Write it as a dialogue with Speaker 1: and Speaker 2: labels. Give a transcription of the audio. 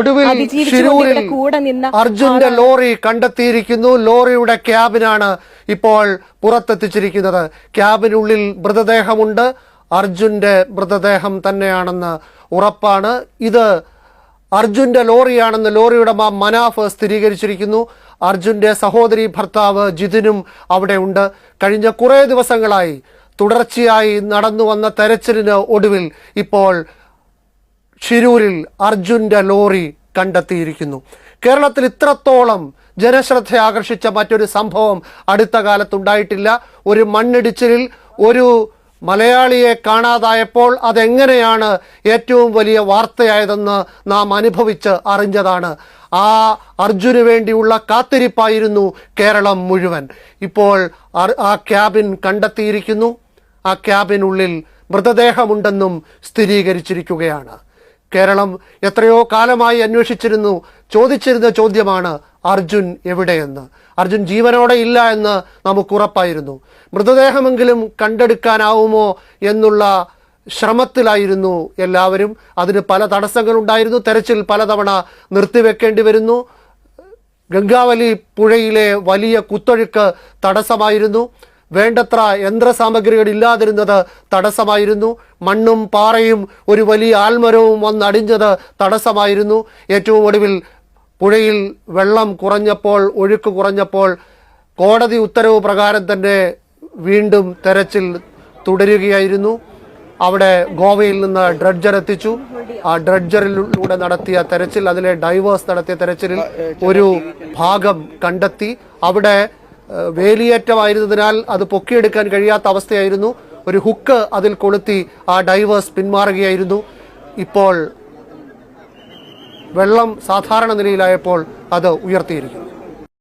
Speaker 1: ഒടുവിൽ ഷിരൂരിൽ അർജുന്റെ ലോറി കണ്ടെത്തിയിരിക്കുന്നു. ലോറിയുടെ ക്യാബിനാണ് ഇപ്പോൾ പുറത്തെത്തിച്ചിരിക്കുന്നത്. ക്യാബിനുള്ളിൽ മൃതദേഹമുണ്ട്. അർജുന്റെ മൃതദേഹം തന്നെയാണെന്ന് ഉറപ്പാണ്. ഇത് അർജുന്റെ ലോറിയാണെന്ന് ലോറിയുടെ മാ മനാഫ് സ്ഥിരീകരിച്ചിരിക്കുന്നു. അർജുന്റെ സഹോദരി ഭർത്താവ് ജിതിനും അവിടെ ഉണ്ട്. കഴിഞ്ഞ കുറേ ദിവസങ്ങളായി തുടർച്ചയായി നടന്നു വന്ന തെരച്ചിലിന് ഒടുവിൽ ഇപ്പോൾ ഷിരൂരിൽ അർജുന്റെ ലോറി കണ്ടെത്തിയിരിക്കുന്നു. കേരളത്തിൽ ഇത്രത്തോളം ജനശ്രദ്ധ ആകർഷിച്ച മറ്റൊരു സംഭവം അടുത്ത കാലത്തുണ്ടായിട്ടില്ല. ഒരു മണ്ണിടിച്ചിലിൽ ഒരു മലയാളിയെ കാണാതായപ്പോൾ അതെങ്ങനെയാണ് ഏറ്റവും വലിയ വാർത്തയായതെന്ന് നാം അനുഭവിച്ച് അറിഞ്ഞതാണ്. ആ അർജുന് വേണ്ടിയുള്ള കാത്തിരിപ്പായിരുന്നു കേരളം മുഴുവൻ. ഇപ്പോൾ ആ ക്യാബിൻ കണ്ടെത്തിയിരിക്കുന്നു. ആ ക്യാബിനുള്ളിൽ മൃതദേഹമുണ്ടെന്നും സ്ഥിരീകരിച്ചിരിക്കുകയാണ്. കേരളം എത്രയോ കാലമായി അന്വേഷിച്ചിരുന്നു ചോദിച്ചിരുന്ന ചോദ്യമാണ് അർജുൻ എവിടെയെന്ന്. അർജുൻ ജീവനോടെ ഇല്ല എന്ന് നമുക്ക് ഉറപ്പായിരുന്നു. മൃതദേഹമെങ്കിലും കണ്ടെടുക്കാനാവുമോ എന്നുള്ള ശ്രമത്തിലായിരുന്നു എല്ലാവരും. അതിന് പല തടസ്സങ്ങളുണ്ടായിരുന്നു. തെരച്ചിൽ പലതവണ നിർത്തിവെക്കേണ്ടി വരുന്നു. ഗംഗാവലി പുഴയിലെ വലിയ കുത്തൊഴുക്ക് തടസ്സമായിരുന്നു. വേണ്ടത്ര യന്ത്രസാമഗ്രികൾ ഇല്ലാതിരുന്നത് തടസ്സമായിരുന്നു. മണ്ണും പാറയും ഒരു വലിയ ആൽമരവും വന്നടിഞ്ഞത് തടസ്സമായിരുന്നു. ഏറ്റവും ഒടുവിൽ പുഴയിൽ വെള്ളം കുറഞ്ഞപ്പോൾ ഒഴുക്ക് കുറഞ്ഞപ്പോൾ കോടതി ഉത്തരവ് പ്രകാരം തന്നെ വീണ്ടും തെരച്ചിൽ തുടരുകയായിരുന്നു. അവിടെ ഗോവയിൽ നിന്ന് ഡ്രഡ്ജർ എത്തിച്ചു. ആ ഡ്രഡ്ജറിലൂടെ നടത്തിയ തെരച്ചിൽ അതിലെ ഡൈവേഴ്സ് നടത്തിയ തെരച്ചിലിൽ ഒരു ഭാഗം കണ്ടെത്തി. അവിടെ വേലിയേറ്റമായിരുന്നതിനാൽ അത് പൊക്കിയെടുക്കാൻ കഴിയാത്ത അവസ്ഥയായിരുന്നു. ഒരു ഹുക്ക് അതിൽ കൊളുത്തി ആ ഡൈവേഴ്സ് പിന്മാറുകയായിരുന്നു. ഇപ്പോൾ വെള്ളം സാധാരണ നിലയിലായപ്പോൾ അത് ഉയർത്തിയിരിക്കുന്നു.